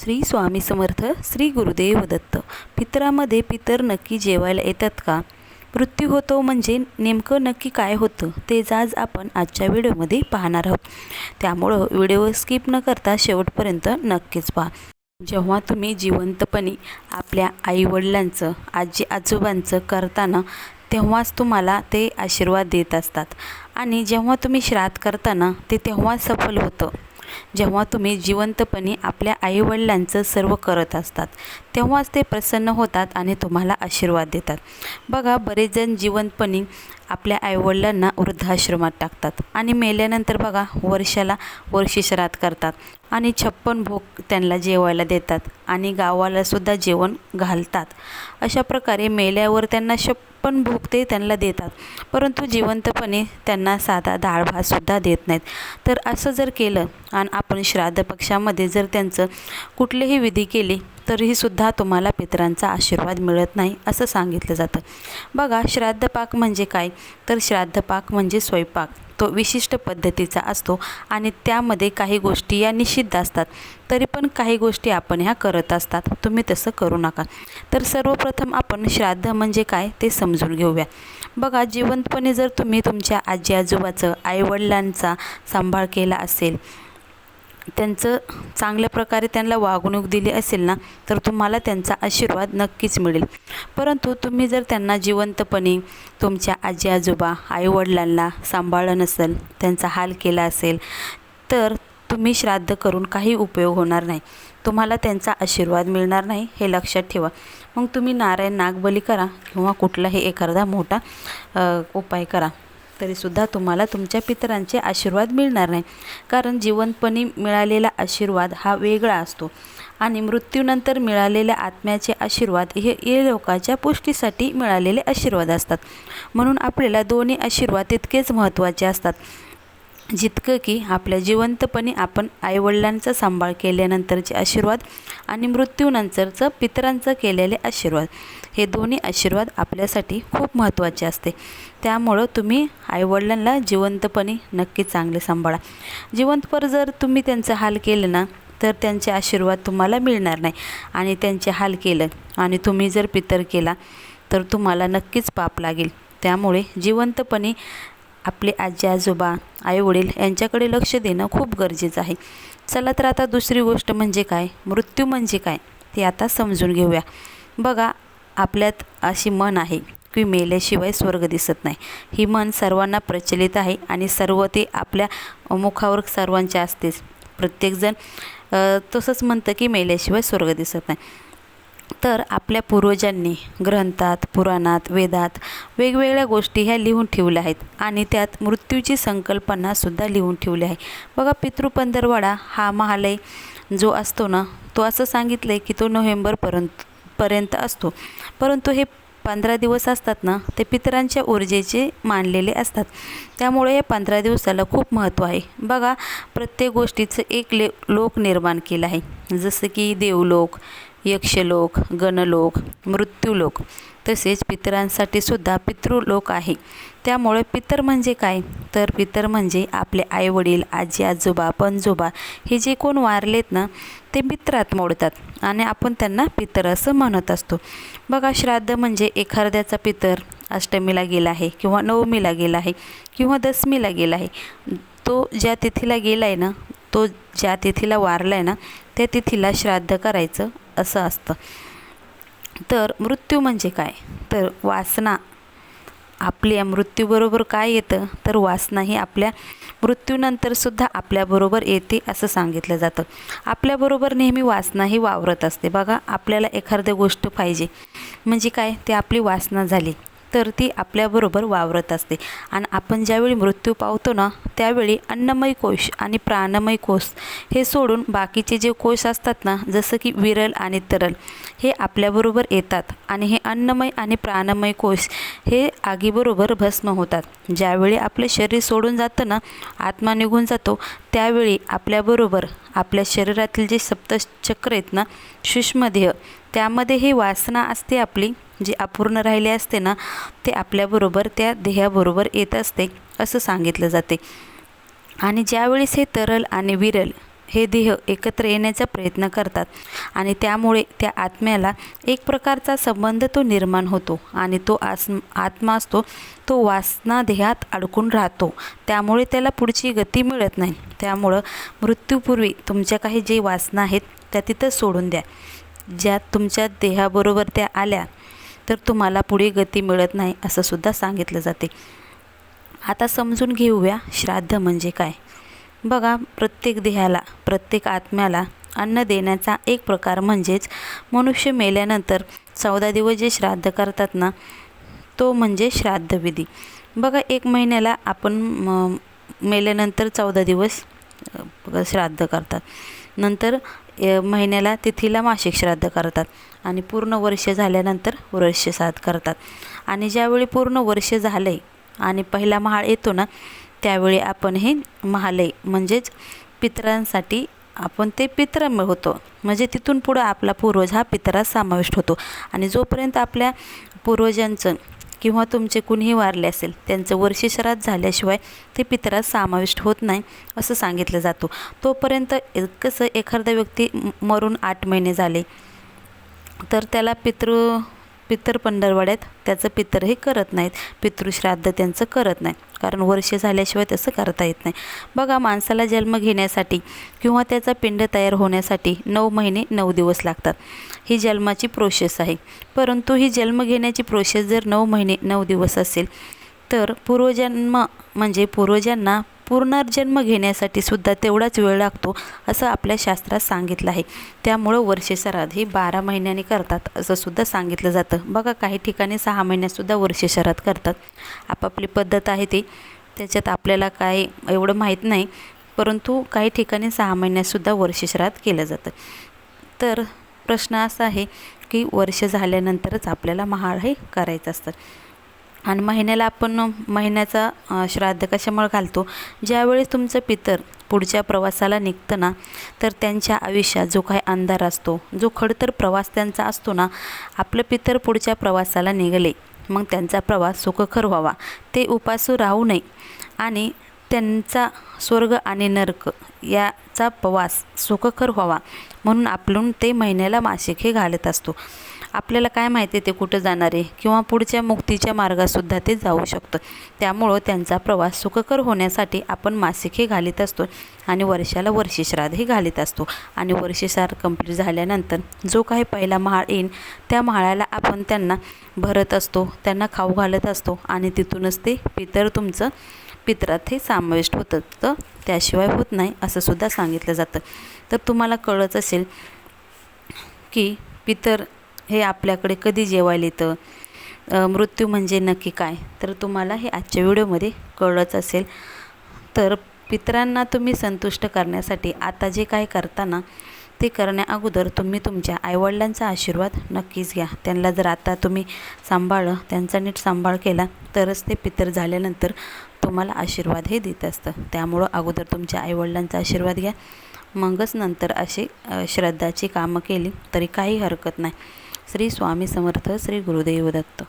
श्री स्वामी समर्थ श्री गुरुदेव दत्त. पितरामध्ये पितर नक्की जेवायला येतात का? मृत्यू होतो म्हणजे नेमकं नक्की काय होतं? तेच आज आपण आजच्या व्हिडिओमध्ये पाहणार आहोत. त्यामुळं व्हिडिओ स्किप न करता शेवटपर्यंत नक्कीच पहा. जेव्हा तुम्ही जिवंतपणी आपल्या आईवडिलांचं आजी आजोबांचं करताना तेव्हाच तुम्हाला ते आशीर्वाद देत असतात. आणि जेव्हा तुम्ही श्राद्ध करताना ते तेव्हा सफल होतं. जेव्हा तुम्ही जिवंतपणे आपल्या आईवडिलांचं सर्व करत असतात तेव्हाच ते प्रसन्न होतात आणि तुम्हाला आशीर्वाद देतात. बघा बरेचजण जिवंतपणी आपल्या आईवडिलांना वृद्धाश्रमात टाकतात आणि मेल्यानंतर बघा वर्षाला वर्षी श्राद्ध करतात आणि छप्पन भोग त्यांना जेवायला देतात आणि गावालासुद्धा जेवण घालतात. अशा प्रकारे मेल्यावर त्यांना छप्पन भोग ते त्यांना देतात परंतु जिवंतपणे त्यांना साधा डाळ भातसुद्धा देत नाहीत. तर असं जर केलं आणि आपण श्राद्ध पक्षामध्ये जर त्यांचं कुठलेही विधी केले तरीहीसुद्धा तुम्हाला पितरांचा आशीर्वाद मिळत नाही असं सांगितलं जातं. बघा श्राद्धपाक म्हणजे काय? तर श्राद्धपाक म्हणजे स्वयंपाक. तो विशिष्ट पद्धतीचा असतो आणि त्यामध्ये काही गोष्टी या निषिद्ध असतात. तरी पण काही गोष्टी आपण ह्या करत असतात. तुम्ही तसं करू नका. तर सर्वप्रथम आपण श्राद्ध म्हणजे काय ते समजून घेऊया. बघा जिवंतपणे जर तुम्ही तुमच्या आजी आजोबाचं आईवडिलांचा सांभाळ केला असेल त्यांचं चांगल्या प्रकारे त्यांना वागणूक दिली असेल ना तर तुम्हाला त्यांचा आशीर्वाद नक्कीच मिळेल. परंतु तुम्ही जर त्यांना जिवंतपणे तुमच्या आजी आजोबा आईवडिलांना सांभाळलं नसेल त्यांचा हाल केला असेल तर तुम्ही श्राद्ध करून काही उपयोग होणार नाही. तुम्हाला त्यांचा आशीर्वाद मिळणार नाही हे लक्षात ठेवा. मग तुम्ही नारायण नागबली करा किंवा कुठलाही एखादा मोठा उपाय करा. तरीसुद्धा तुम्हाला तुमच्या पितरांचे आशीर्वाद मिळणार नाही. कारण जिवंतपणी मिळालेला आशीर्वाद हा वेगळा असतो. आणि मृत्यूनंतर मिळालेल्या आत्म्याचे आशीर्वाद हे ये लोकाच्या पुष्टीसाठी मिळालेले आशीर्वाद असतात. म्हणून आपल्याला दोन्ही आशीर्वाद तितकेच महत्त्वाचे असतात. जितकं की आपल्या जिवंतपणी आपण आईवडिलांचा सांभाळ केल्यानंतरचे आशीर्वाद आणि मृत्यूनंतरचं पितरांचं केलेले आशीर्वाद हे दोन्ही आशीर्वाद आपल्यासाठी खूप महत्त्वाचे असते. त्यामुळं तुम्ही आईवडिलांना जिवंतपणी नक्की चांगले सांभाळा. जिवंतपर जर तुम्ही त्यांचं हाल केलं ना तर त्यांचे आशीर्वाद तुम्हाला मिळणार नाही. आणि त्यांचे हाल केलं आणि तुम्ही जर पितर केला तर तुम्हाला नक्कीच पाप लागेल. त्यामुळे जिवंतपणी आपले आजी आजोबा आईवडील यांच्याकडे लक्ष देणं खूप गरजेचं आहे. चला तर आता दुसरी गोष्ट म्हणजे काय? मृत्यू म्हणजे काय? ते आता समजून घेऊया. बघा आपल्यात अशी मन आहे की मेल्याशिवाय स्वर्ग दिसत नाही. ही मन सर्वांना प्रचलित आहे आणि सर्व ते आपल्या मुखावर सर्वांच्या असतेच. प्रत्येकजण तसंच म्हणतं की मेल्याशिवाय स्वर्ग दिसत नाही. तर आपल्या पूर्वजांनी ग्रंथात पुराणात वेदात वेगवेगळ्या गोष्टी ह्या लिहून ठेवल्या आहेत. आणि त्यात मृत्यूची संकल्पनासुद्धा लिहून ठेवली आहे. बघा पितृपंधरवाडा हा महालय जो असतो ना तो असं सांगितलं आहे की तो नोव्हेंबरपर्यंत पर्यंत असतो. परंतु हे पंधरा दिवस असतात ना ते पितरांच्या ऊर्जेचे मानलेले असतात. त्यामुळे या पंधरा दिवसाला खूप महत्त्व आहे. बघा प्रत्येक गोष्टीचं एक ले लोक निर्माण केलं आहे. जसं की देवलोक यक्षलोक गणलोक मृत्यूलोक तसेच पितरांसाठी सुद्धा पितृलोक आहे. त्यामुळे पितर म्हणजे काय? तर पितर म्हणजे आपले आईवडील आजी आजोबा पणजोबा हे जे कोण वारलेत ना ते मित्रात मोडतात आणि आपण त्यांना पितर असं म्हणत असतो. बघा श्राद्ध म्हणजे एखाद्याचा पितर अष्टमीला गेला आहे किंवा नवमीला गेला आहे किंवा दसमीला गेला आहे. तो ज्या तिथीला गेला आहे ना तो ज्या तिथीला वारला आहे ना त्या तिथीला श्राद्ध करायचं असं असतं. तर मृत्यू म्हणजे काय? तर वासना आपल्या मृत्यूबरोबर काय येतं? तर वासना ही आपल्या मृत्यूनंतरसुद्धा आपल्याबरोबर येते असं सांगितलं जातं. आपल्याबरोबर नेहमी वासना ही वावरत असते. बघा आपल्याला एखाद्या गोष्ट पाहिजे. म्हणजे काय? ते आपली वासना झाली. तर ती आपल्याबरोबर वावरत असते. आणि आपण ज्यावेळी मृत्यू पावतो ना त्यावेळी अन्नमय कोश आणि प्राणमय कोश हे सोडून बाकीचे जे कोश असतात ना जसं की विरल आणि तरल हे आपल्याबरोबर येतात. आणि हे अन्नमय आणि प्राणमय कोश हे आगीबरोबर भस्म होतात. ज्यावेळी आपलं शरीर सोडून जातं ना आत्मा निघून जातो त्यावेळी आपल्याबरोबर आपल्या शरीरातील जे सप्तचक्र आहेत ना सूक्ष्मदेह त्यामध्ये ही वासना असते आपली. जी अपूर्ण राहिले असते ना ते आपल्याबरोबर त्या देहाबरोबर येत असते असं सांगितलं जाते. आणि ज्यावेळेस हे तरल आणि विरल हे देह एकत्र येण्याचा प्रयत्न करतात आणि त्यामुळे त्या आत्म्याला एक प्रकारचा संबंध तो निर्माण होतो आणि तो आस आत्मा असतो तो वासना देहात अडकून राहतो. त्यामुळे त्याला पुढची गती मिळत नाही. त्यामुळं मृत्यूपूर्वी तुमच्या काही जे वासना आहेत त्या तिथं सोडून द्या. ज्या तुमच्या देहाबरोबर त्या आल्या तर तुम्हाला पुढे गती मिळत नाही असंसुद्धा सांगितलं जाते. आता समजून घेऊया श्राद्ध म्हणजे काय. बघा प्रत्येक देहाला प्रत्येक आत्म्याला अन्न देण्याचा एक प्रकार म्हणजेच मनुष्य मेल्यानंतर चौदा दिवस जे श्राद्ध करतात ना तो म्हणजे श्राद्धविधी बघा एक महिन्याला आपण म मेल्यानंतर चौदा दिवस श्राद्ध करतात. नंतर महिन्याला तिथीला मासिक श्राद्ध करतात आणि पूर्ण वर्ष झाल्यानंतर वर्ष श्राद्ध करतात. आणि ज्यावेळी पूर्ण वर्ष झालं आहे आणि पहिला महाळ येतो ना त्यावेळी आपण हे महालय म्हणजेच पितरांसाठी आपण ते पित्र होतो. म्हणजे तिथून पुढं आपला पूर्वज हा पितरात समाविष्ट होतो. आणि जोपर्यंत आपल्या पूर्वजांचं किंवा तुमचे कुणीही वारले असेल त्यांचं वर्षश्राद्ध झाल्याशिवाय ते पितरात समाविष्ट होत नाही असं सांगितलं जातो. तोपर्यंत कसं एखादा व्यक्ती मरून आठ महिने झाले तर त्याला पितृ पितर पंढरवाड्यात त्याचं पितर हे करत नाहीत. पितृश्राद्ध त्यांचं करत नाही कारण वर्ष झाल्याशिवाय तसं करता येत नाही. बघा माणसाला जन्म घेण्यासाठी किंवा त्याचा पिंड तयार होण्यासाठी नऊ महिने नऊ दिवस लागतात. ही जन्माची प्रोसेस आहे. परंतु ही जन्म घेण्याची प्रोसेस जर नऊ महिने नऊ दिवस असेल तर पूर्वजन्म म्हणजे पूर्वजांना पुनर्जन्म घेण्यासाठी सुद्धा तेवढाच वेळ लागतो असं आपल्या शास्त्रात सांगितलं आहे. त्यामुळं वर्षश्राद्ध हे बारा महिन्यांनी करतात असं सुद्धा सांगितलं जातं. बघा काही ठिकाणी सहा महिन्यातसुद्धा वर्षश्राद्ध करतात. आपापली पद्धत आहे ती. त्याच्यात आपल्याला काय एवढं माहीत नाही परंतु काही ठिकाणी सहा महिन्यातसुद्धा वर्षश्राद्ध केलं जातं. तर प्रश्न असा आहे की वर्ष झाल्यानंतरच आपल्याला महाळ हे करायचं असतं. आणि महिन्याला आपण महिन्याचा श्राद्ध कशामुळे घालतो? ज्यावेळी तुमचं पितर पुढच्या प्रवासाला निघतं ना तर त्यांच्या आयुष्यात जो काही अंधार असतो जो खडतर प्रवास त्यांचा असतो ना आपलं पितर पुढच्या प्रवासाला निघाले. मग त्यांचा प्रवास सुखकर व्हावा. ते उपासू राहू नये. आणि त्यांचा स्वर्ग आणि नरक याचा प्रवास सुखकर व्हावा म्हणून आपण ते महिन्याला मासिक हे घालत असतो. आपल्याला काय माहिती ते कुठं जाणार आहे? किंवा पुढच्या मुक्तीच्या मार्गातसुद्धा ते जाऊ शकतं. त्यामुळं त्यांचा प्रवास सुखकर होण्यासाठी आपण मासिक हे घालीत असतो आणि वर्षाला वर्षश्राद्ध हे घालीत असतो. आणि वर्षश्राद्ध कंप्लीट झाल्यानंतर जो काही पहिला महाळ येईन त्या महाळाला आपण त्यांना भरत असतो त्यांना खाऊ घालत असतो आणि तिथूनच ते पितर तुमचं पित्रात हे समाविष्ट होतं. तर त्याशिवाय होत नाही असं सुद्धा सांगितलं जातं. तर तुम्हाला कळत असेल की पितर हे आपल्याकडे कधी जेवायला येतं? मृत्यू म्हणजे नक्की काय? तर तुम्हाला हे आजच्या व्हिडिओमध्ये कळलंच असेल. तर पितरांना तुम्ही संतुष्ट करण्यासाठी आता जे काय करताना ते करण्या अगोदर तुम्ही तुमच्या आईवडिलांचा आशीर्वाद नक्कीच घ्या. त्यांना जर आता तुम्ही सांभाळलं त्यांचा नीट सांभाळ केला तरच ते पितर झाल्यानंतर तुम्हाला आशीर्वाद हे देत असतं. त्यामुळं अगोदर तुमच्या आईवडिलांचा आशीर्वाद घ्या. मगच नंतर अशी श्रद्धाची कामं केली तरी काही हरकत नाही. श्री स्वामी समर्थ श्री गुरुदेव दत्त.